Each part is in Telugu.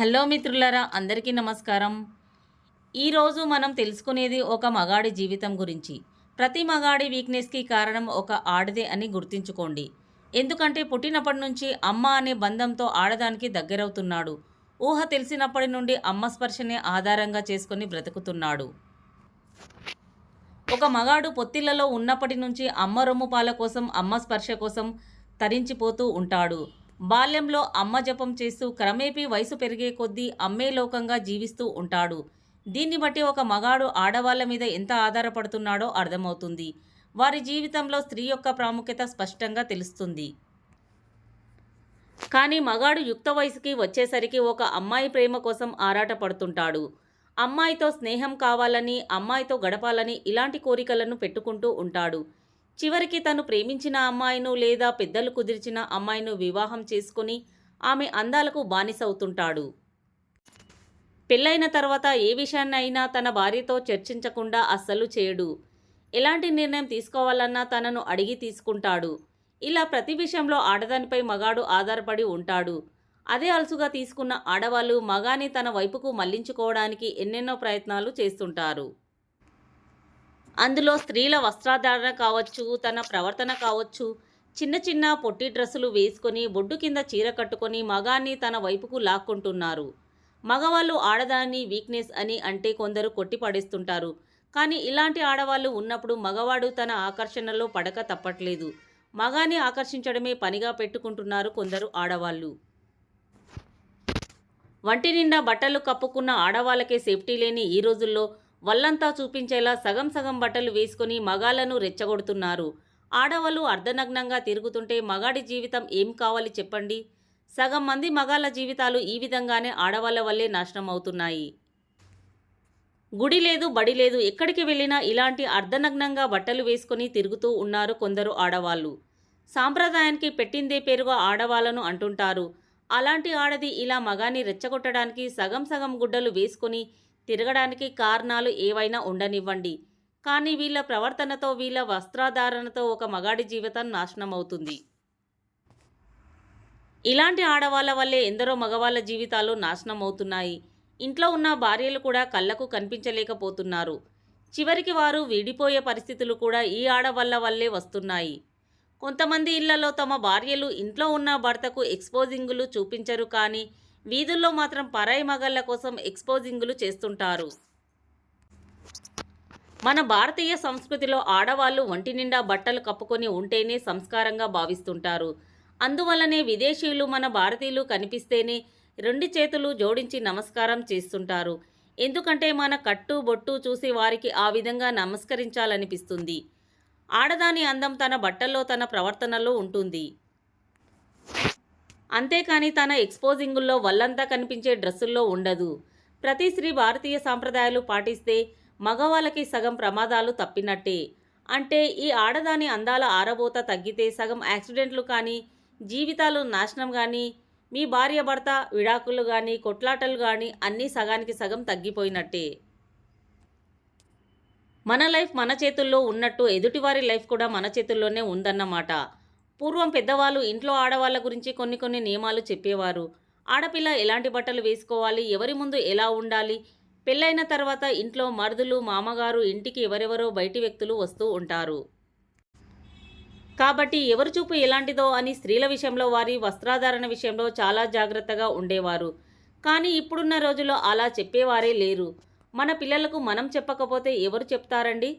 హలో మిత్రులారా అందరికీ నమస్కారం. ఈరోజు మనం తెలుసుకునేది ఒక మగాడి జీవితం గురించి. ప్రతి మగాడి వీక్నెస్కి కారణం ఒక ఆడదే అని గుర్తుంచుకోండి. ఎందుకంటే పుట్టినప్పటి నుంచి అమ్మ అనే బంధంతో ఆడదానికి దగ్గరవుతున్నాడు. ఊహ తెలిసినప్పటి నుండి అమ్మ స్పర్శనే ఆధారంగా చేసుకొని బ్రతుకుతున్నాడు. ఒక మగాడు పొత్తిళ్ళలో ఉన్నప్పటి నుంచి అమ్మ రొమ్ము పాల కోసం అమ్మ స్పర్శ కోసం తరించిపోతూ ఉంటాడు. బాల్యంలో అమ్మ జపం చేస్తూ క్రమేపీ వయసు పెరిగే కొద్దీ అమ్మే లోకంగా జీవిస్తూ ఉంటాడు. దీన్ని బట్టి ఒక మగాడు ఆడవాళ్ళ మీద ఎంత ఆధారపడుతున్నాడో అర్థమవుతుంది. వారి జీవితంలో స్త్రీ యొక్క ప్రాముఖ్యత స్పష్టంగా తెలుస్తుంది. కానీ మగాడు యుక్త వయసుకి వచ్చేసరికి ఒక అమ్మాయి ప్రేమ కోసం ఆరాటపడుతుంటాడు. అమ్మాయితో స్నేహం కావాలని అమ్మాయితో గడపాలని ఇలాంటి కోరికలను పెట్టుకుంటూ ఉంటాడు. చివరికి తను ప్రేమించిన అమ్మాయిను లేదా పెద్దలు కుదిర్చిన అమ్మాయిను వివాహం చేసుకుని ఆమె అందాలకు బానిసవుతుంటాడు. పెళ్ళైన తర్వాత ఏ విషయాన్నైనా తన భార్యతో చర్చించకుండా అస్సలు చేయడు. ఎలాంటి నిర్ణయం తీసుకోవాలన్నా తనను అడిగి తీసుకుంటాడు. ఇలా ప్రతి విషయంలో ఆడదానిపై మగాడు ఆధారపడి ఉంటాడు. అదే అలసుగా తీసుకున్న ఆడవాళ్ళు మగాని తన వైపుకు మళ్ళించుకోవడానికి ఎన్నెన్నో ప్రయత్నాలు చేస్తుంటారు. అందులో స్త్రీల వస్త్రధారణ కావచ్చు తన ప్రవర్తన కావచ్చు చిన్న చిన్న పొట్టి డ్రెస్సులు వేసుకొని బొడ్డు కింద చీర కట్టుకొని మగాన్ని తన వైపుకు లాక్కుంటున్నారు. మగవాళ్ళు ఆడదాన్ని వీక్నెస్ అని అంటే కొందరు కొట్టిపడేస్తుంటారు కానీ ఇలాంటి ఆడవాళ్ళు ఉన్నప్పుడు మగవాడు తన ఆకర్షణలో పడక తప్పట్లేదు. మగాన్ని ఆకర్షించడమే పనిగా పెట్టుకుంటున్నారు కొందరు ఆడవాళ్ళు. వంటి నిండా బట్టలు కప్పుకున్న ఆడవాళ్ళకే సేఫ్టీ లేని ఈ రోజుల్లో వల్లంతా చూపించేలా సగం సగం బట్టలు వేసుకొని మగాళ్ళను రెచ్చగొడుతున్నారు. ఆడవాళ్ళు అర్ధనగ్నంగా తిరుగుతుంటే మగాడి జీవితం ఏం కావాలి చెప్పండి? సగం మంది మగాళ్ళ జీవితాలు ఈ విధంగానే ఆడవాళ్ళ వల్లే నాశనం అవుతున్నాయి. గుడి లేదు బడి లేదు ఎక్కడికి వెళ్ళినా ఇలాంటి అర్ధనగ్నంగా బట్టలు వేసుకొని తిరుగుతూ ఉన్నారు కొందరు ఆడవాళ్ళు సాంప్రదాయానికి పెట్టిందే పేరుగా ఆడవాళ్ళను అంటుంటారు. అలాంటి ఆడది ఇలా మగాన్ని రెచ్చగొట్టడానికి సగం సగం గుడ్డలు వేసుకొని తిరగడానికి కారణాలు ఏవైనా ఉండనివ్వండి. కానీ వీళ్ళ ప్రవర్తనతో వీళ్ళ వస్త్రధారణతో ఒక మగాడి జీవితం నాశనం అవుతుంది ఇలాంటి ఆడవాళ్ళ వల్లే ఎందరో మగవాళ్ళ జీవితాలు నాశనం అవుతున్నాయి ఇంట్లో ఉన్న భార్యలు కూడా కళ్ళకు కనిపించలేకపోతున్నారు. చివరికి వారు విడిపోయే పరిస్థితులు కూడా ఈ ఆడవాళ్ళ వల్లే వస్తున్నాయి. కొంతమంది ఇళ్ళలో తమ భార్యలు ఇంట్లో ఉన్న భర్తకు ఎక్స్పోజింగులు చూపించరు కానీ వీధుల్లో మాత్రం పరాయి మగళ్ళ కోసం ఎక్స్పోజింగులు చేస్తుంటారు. మన భారతీయ సంస్కృతిలో ఆడవాళ్ళు ఒంటి నిండా బట్టలు కప్పుకొని ఉంటేనే సంస్కారంగా భావిస్తుంటారు. అందువల్లనే విదేశీయులు మన భారతీయులు కనిపిస్తేనే రెండు చేతులు జోడించి నమస్కారం చేస్తుంటారు. ఎందుకంటే మన కట్టు బొట్టు చూసి వారికి ఆ విధంగా నమస్కరించాలనిపిస్తుంది. ఆడదాని అందం తన బట్టల్లో తన ప్రవర్తనలో ఉంటుంది. అంతేకాని తన ఎక్స్పోజింగుల్లో వల్లంతా కనిపించే డ్రెస్సుల్లో ఉండదు. ప్రతి స్త్రీ భారతీయ సాంప్రదాయాలు పాటిస్తే మగవాళ్ళకి సగం ప్రమాదాలు తప్పినట్టే. అంటే ఈ ఆడదాని అందాల ఆరబోత తగ్గితే సగం యాక్సిడెంట్లు కానీ జీవితాలు నాశనం కానీ మీ భార్య భర్త విడాకులు కానీ కొట్లాటలు కానీ అన్నీ సగానికి సగం తగ్గిపోయినట్టే. మన లైఫ్ మన చేతుల్లో ఉన్నట్టు ఎదుటివారి లైఫ్ కూడా మన చేతుల్లోనే ఉందన్నమాట. పూర్వం పెద్దవాళ్ళు ఇంట్లో ఆడవాళ్ళ గురించి కొన్ని కొన్ని నియమాలు చెప్పేవారు. ఆడపిల్ల ఎలాంటి బట్టలు వేసుకోవాలి? ఎవరి ముందు ఎలా ఉండాలి? పెళ్ళైన తర్వాత ఇంట్లో మరుదులు మామగారు ఇంటికి ఎవరెవరో బయటి వ్యక్తులు వస్తూ ఉంటారు. కాబట్టి ఎవరి చూపు ఎలాంటిదో అని స్త్రీల విషయంలో వారి వస్త్రాధారణ విషయంలో చాలా జాగ్రత్తగా ఉండేవారు. కానీ ఇప్పుడున్న రోజుల్లో అలా చెప్పేవారే లేరు. మన పిల్లలకు మనం చెప్పకపోతే ఎవరు చెప్తారండి?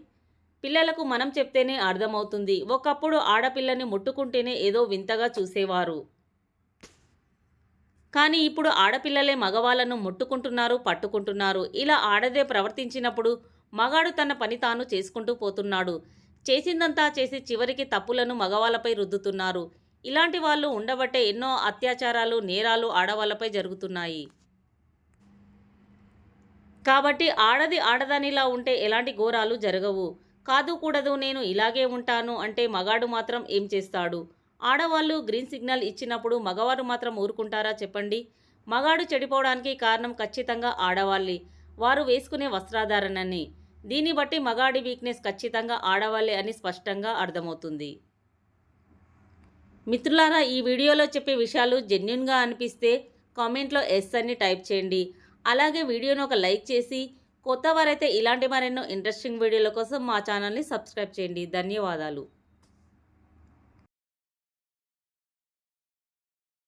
పిల్లలకు మనం చెప్తేనే అర్థమవుతుంది. ఒకప్పుడు ఆడపిల్లని ముట్టుకుంటేనే ఏదో వింతగా చూసేవారు. కానీ ఇప్పుడు ఆడపిల్లలే మగవాళ్ళను ముట్టుకుంటున్నారు పట్టుకుంటున్నారు. ఇలా ఆడదే ప్రవర్తించినప్పుడు మగాడు తన పని తాను చేసుకుంటూ పోతున్నాడు. చేసిందంతా చేసి చివరికి తప్పులను మగవాళ్ళపై రుద్దుతున్నారు. ఇలాంటి వాళ్ళు ఉండబట్టే ఎన్నో అత్యాచారాలు నేరాలు ఆడవాళ్ళపై జరుగుతున్నాయి. కాబట్టి ఆడది ఆడదానిలా ఉంటే ఎలాంటి ఘోరాలు జరగవు. కాదు కూడదు నేను ఇలాగే ఉంటాను అంటే మగాడు మాత్రం ఏం చేస్తాడు? ఆడవాళ్ళు గ్రీన్ సిగ్నల్ ఇచ్చినప్పుడు మగవారు మాత్రం ఊరుకుంటారా చెప్పండి? మగాడు చెడిపోవడానికి కారణం ఖచ్చితంగా ఆడవాళ్ళే. వారు వేసుకునే వస్త్రాధారణని. దీన్ని బట్టి మగాడి వీక్నెస్ ఖచ్చితంగా ఆడవాళ్ళే అని స్పష్టంగా అర్థమవుతుంది. మిత్రులారా ఈ వీడియోలో చెప్పే విషయాలు జెన్యున్గా అనిపిస్తే కామెంట్లో ఎస్ అని టైప్ చేయండి. అలాగే వీడియోను ఒక లైక్ చేసి కొత్త వారైతే ఇలాంటి మరెన్నో ఇంట్రెస్టింగ్ వీడియోల కోసం మా ఛానల్ని సబ్స్క్రైబ్ చేయండి. ధన్యవాదాలు.